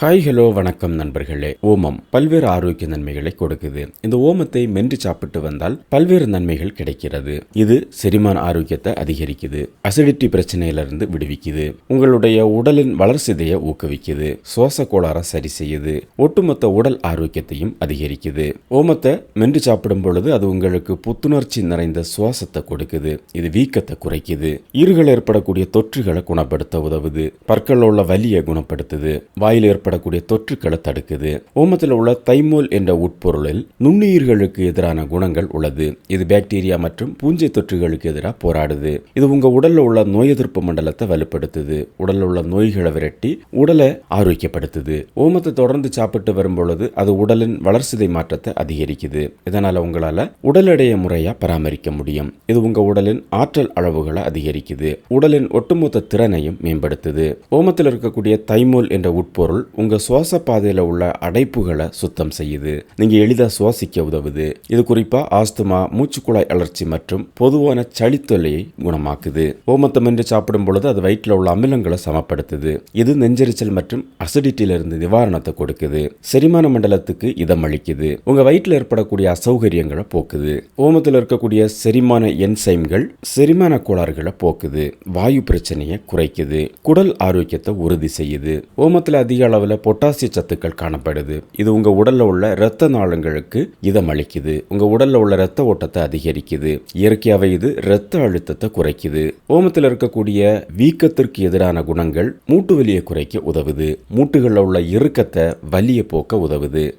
Hi hello வணக்கம் நண்பர்களே. ஓமம் பல்வேறு ஆரோக்கிய நன்மைகளை கொடுக்குது. இந்த ஓமத்தை மென்று சாப்பிட்டு வந்தால் பல்வேறு நன்மைகள் கிடைக்கிறது. இது செரிமான ஆரோக்கியத்தை அதிகரிக்குது. அசிடிட்டி பிரச்சனையிலிருந்து விடுவிக்குது. உங்களுடைய உடலின் வளர்ச்சிதையை ஊக்குவிக்குது. சுவாச கோளாறை சரி செய்யுது. ஒட்டுமொத்த உடல் ஆரோக்கியத்தையும் அதிகரிக்குது. ஓமத்தை மென்று சாப்பிடும் பொழுது அது உங்களுக்கு புத்துணர்ச்சி நிறைந்த சுவாசத்தை கொடுக்குது. இது வீக்கத்தை குறைக்குது. ஈறுகள் ஏற்படக்கூடிய தொற்றுகளை குணப்படுத்த உதவுது. பற்கள் உள்ள வலியை குணப்படுத்துது. வாயில் ஏற்படக்கூடிய தொற்றுக்களை தடுக்குது. ஓமத்தில் உள்ள தைமோல் என்ற உட்பொருளில் நுண்ணுயிர்களுக்கு எதிரான குணங்கள் உள்ளது. இது பாக்டீரியா மற்றும் பூஞ்சை தொற்றுகளுக்கு எதிராக போராடுது. இது உங்க உடல்ல உள்ள நோய் எதிர்ப்பு மண்டலத்தை வலுப்படுத்துது. உடல்ல உள்ள நோய்களை விரட்டி உடலை ஆரோக்கியப்படுத்துது. ஓமத்தை தொடர்ந்து சாப்பிட்டு வரும்பொழுது அது உடலின் வளர்சிதை மாற்றத்தை அதிகரிக்குது. இதனால உங்களால உடல் எடையை முறையா பராமரிக்க முடியும். இது உங்க உடலின் ஆற்றல் அளவுகளை அதிகரிக்குது. உடலின் ஒட்டுமொத்த திறனையும் மேம்படுத்துது. ஓமத்தில் இருக்கக்கூடிய தைமோல் என்ற உட்பொருள் உங்க சுவாச பாதையில் உள்ள அடைப்புகளை சுத்தம் செய்யுது. நீங்க எளிதா சுவாசிக்க உதவுது. இது குறிப்பா ஆஸ்துமா மூச்சுக்குழாய் அழற்சி மற்றும் பொதுவான சளித்தொல்லையை குணமாக்குது. ஓமத்தம் என்று சாப்பிடும் பொழுது அது வயிற்றில் உள்ள அமிலங்களை சமப்படுத்துது. இது நெஞ்செரிச்சல் மற்றும் அசிடிட்டியிலிருந்து நிவாரணத்தை கொடுக்குது. செரிமான மண்டலத்துக்கு இதம் அளிக்குது. உங்க வயிற்றில் ஏற்படக்கூடிய அசௌகரியங்களை போக்குது. ஓமத்தில் இருக்கக்கூடிய செரிமான என்சைம்கள் செரிமான கோளாறுகளை போக்குது. வாயு பிரச்சனையை குறைக்குது. குடல் ஆரோக்கியத்தை உறுதி செய்யுது. ஓமத்தில் அதிக அளவில் பொட்டாசிய சத்துக்கள் காணப்படுது. இது உங்க உடல்ல உள்ள இரத்த நாளங்களுக்கு இதம் அளிக்குது உங்க உடல்ல உள்ள இரத்த ஓட்டத்தை அதிகரிக்குது. இயற்கையாகவே இது இரத்த அழுத்தத்தை குறைக்குது. ஓமத்தில் இருக்கக்கூடிய வீக்கத்திற்கு எதிரான குணங்கள் மூட்டு வலியை குறைக்க உதவுது. மூட்டுகளில் உள்ள இறுக்கத்தை வலியை போக்க உதவுது.